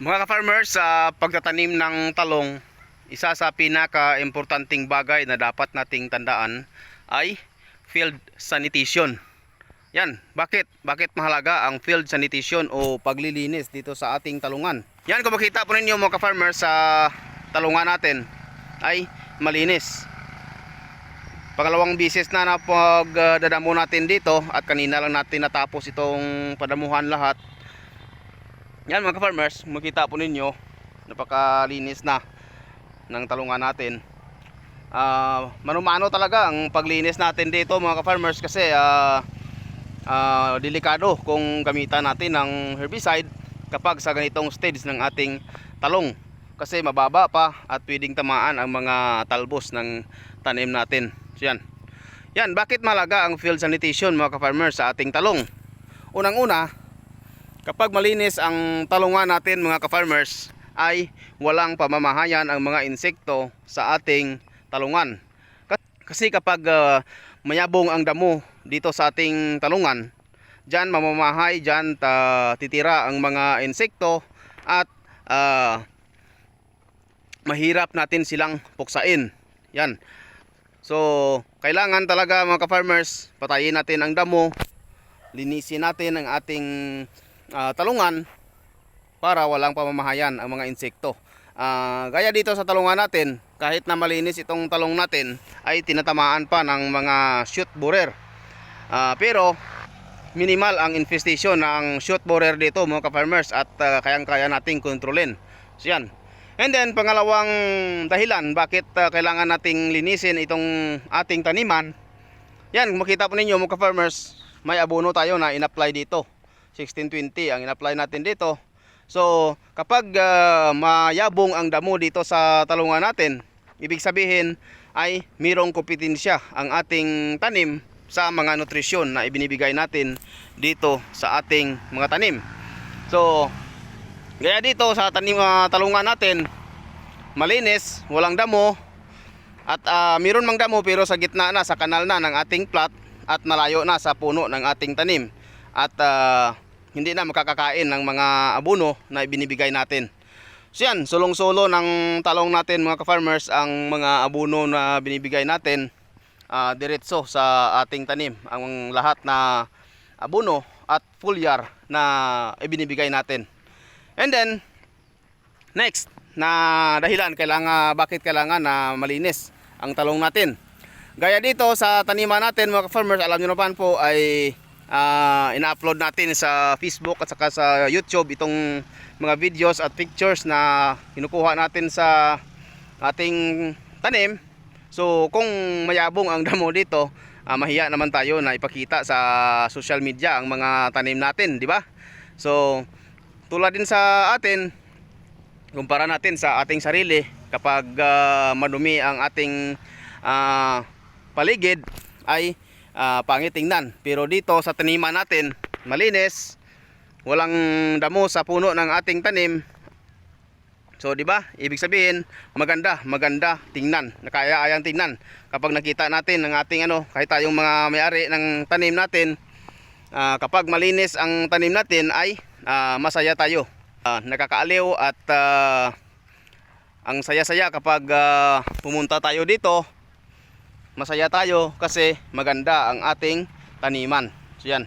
Mga ka-farmers, sa pagtatanim ng talong, isa sa pinaka-importanting bagay na dapat nating tandaan ay field sanitation. Yan, bakit? Bakit mahalaga ang field sanitation o paglilinis dito sa ating talungan? Yan, kung makita po ninyo mga ka-farmers sa talungan natin ay malinis. Pangalawang bisis na na pagdadamo natin dito at kanina lang natin natapos itong padamuhan lahat. Yan mga farmers, makita po ninyo napakalinis na ng talungan natin. Ah, manumano talaga ang paglinis natin dito mga farmers kasi ah, ah, delikado kung gamitan natin ng herbicide kapag sa ganitong stage ng ating talong kasi mababa pa at pwedeng tamaan ang mga talbos ng tanim natin. So yan. Yan, bakit malaga ang field sanitation mga ka-farmers sa ating talong? Unang-una, kapag malinis ang talungan natin mga ka-farmers ay walang pamamahayan ang mga insekto sa ating talungan. Ka- Kasi kapag ah, mayabong ang damo dito sa ating talungan, diyan mamamahay, diyan ta, titira ang mga insekto at ah, mahirap natin silang puksain. Yan. So, kailangan talaga mga ka-farmers, patayin natin ang damo, linisin natin ang ating ah, talungan para walang pamamahayan ang mga insekto. Ah, gaya dito sa talungan natin, kahit na malinis itong talong natin, ay tinatamaan pa ng mga shoot borer. Ah, pero minimal ang infestation ng shoot borer dito mga ka-farmers at ah, kayang-kaya nating kontrolin. So yan. And then pangalawang dahilan bakit ah, kailangan nating linisin itong ating taniman. Yan, makita po ninyo mga farmers, may abono tayo na in-apply dito. 1620 ang in-apply natin dito. So, kapag ah, mayabong ang damo dito sa talungan natin, ibig sabihin ay mayroong kompetensya ang ating tanim sa mga nutrisyon na ibinibigay natin dito sa ating mga tanim. So, Gaya dito sa tanim uh, talungan natin, malinis, walang damo at ah, mayroon mang damo pero sa gitna na sa kanal na ng ating plot at malayo na sa puno ng ating tanim at ah, hindi na makakakain ng mga abono na ibinibigay natin. So yan, sulong-sulo ng talong natin mga ka-farmers ang mga abono na binibigay natin ah, diretso sa ating tanim. Ang lahat na abono at foliar na ibinibigay natin. And then, next, na dahilan kailangan bakit kailangan na malinis ang talong natin. Gaya dito sa taniman natin mga farmers, alam niyo naman po ay ah, ina-upload natin sa Facebook at saka sa YouTube itong mga videos at pictures na kinukuha natin sa ating tanim. So kung mayabong ang damo dito, ah, mahiya naman tayo na ipakita sa social media ang mga tanim natin, di ba? So tulad din sa atin, kumpara natin sa ating sarili kapag ah, madumi ang ating ah, paligid ay ah, pangit tingnan. Pero dito sa taniman natin, malinis, walang damo sa puno ng ating tanim. So, di ba? Ibig sabihin, maganda, maganda tingnan. Nakaya-ayang tingnan. Kapag nakita natin ng ating ano, kahit tayong mga may-ari ng tanim natin, ah, kapag malinis ang tanim natin ay ah, masaya tayo. Ah, nakakaaliw at ah, ang saya-saya kapag ah, pumunta tayo dito, masaya tayo kasi maganda ang ating taniman. So yan.